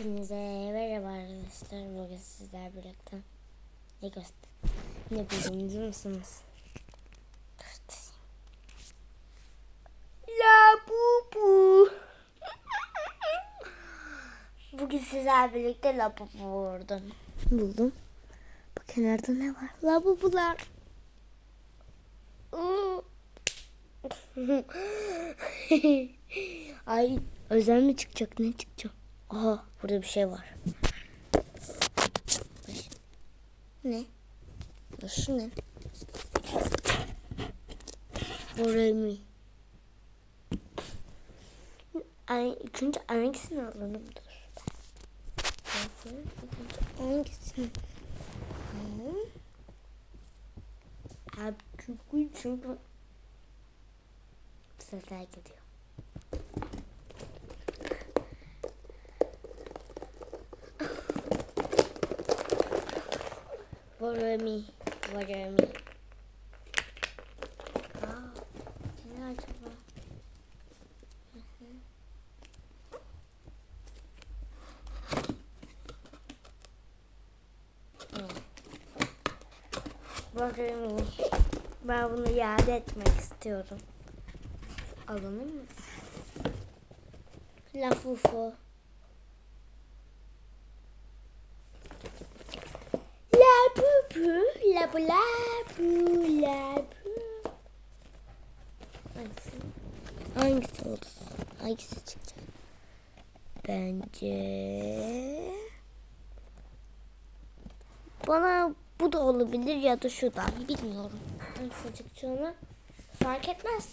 Hepinize merhaba arkadaşlar. Bugün sizler birlikte ne göster? Ne bildiğiniz misiniz? Göstereyim. La bu bu. Bugün sizler birlikte la bu bu vurdum. Buldum. Bak kenarda ne var? La bu bular. Ay özel mi çıkacak ne çıkacak? Aha burada bir şey var. Ne? Şu ne? Oraya mı? Ay, ilk önce hangisini alalım dur. İlk önce hangisini? Abi çünkü çünkü sesler geliyor. Voremi, Voremi. Aa, ne acaba? Voremi. Ben bunu iade etmek istiyorum. Alınır mı? Lafufu. La bu bu, la bu la bu, la bu. Hangisi? Hangisi? Bence... Bana bu da olabilir ya da şu da. Bilmiyorum. Hangisi çıkacağını fark etmez.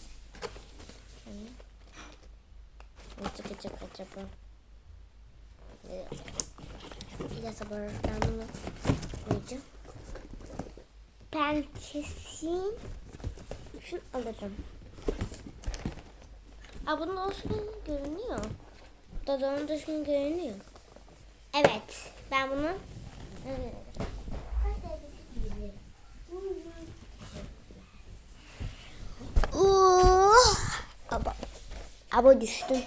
Ne çıkacak acaba? Bir de sabır ben bunu koyacağım. Ben kesin şunu alırım. Aa bunun olsun görünüyor. Dodonun düşkün görünüyor. Evet. Ben bunu Oh! Aba. Aba düştüm.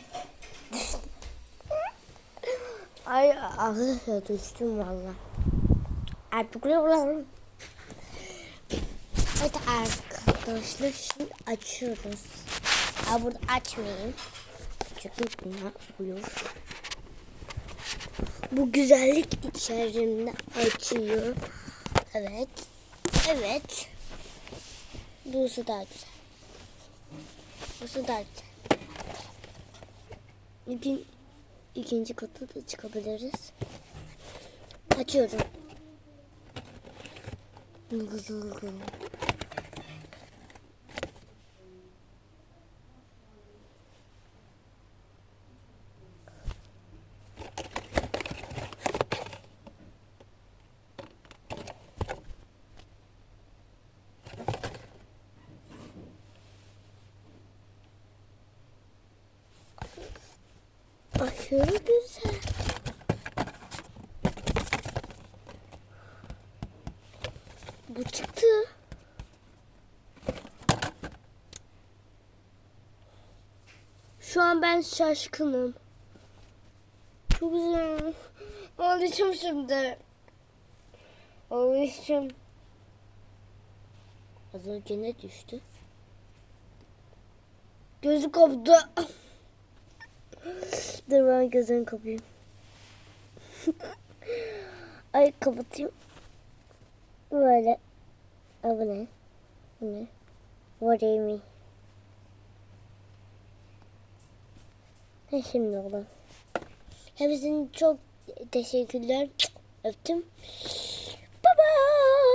Düştüm. Ay arkadaşlar düştüm valla. Artık buralarım. Evet arkadaşlar şimdi açıyoruz. Aa, burada açmayayım. Çünkü bunlar oluyor. Bu güzellik içerimde açıyor. Evet. Evet. Burası daha güzel. Burası daha güzel. İkin, ikinci kata da çıkabiliriz. Açıyorum. Güzel. Aşırı güzel. Bu çıktı. Şu an ben şaşkınım. Çok güzel. Alışım şimdi. Alışım. Az önce ne düştü? Gözü koptu. Dur ben gözümü kapayım. Ay kapatayım. Böyle. Bu ne? Ne? What do you mean? Ha, şimdi oldu. Hepsine çok teşekkürler. Öptüm. Bye bye.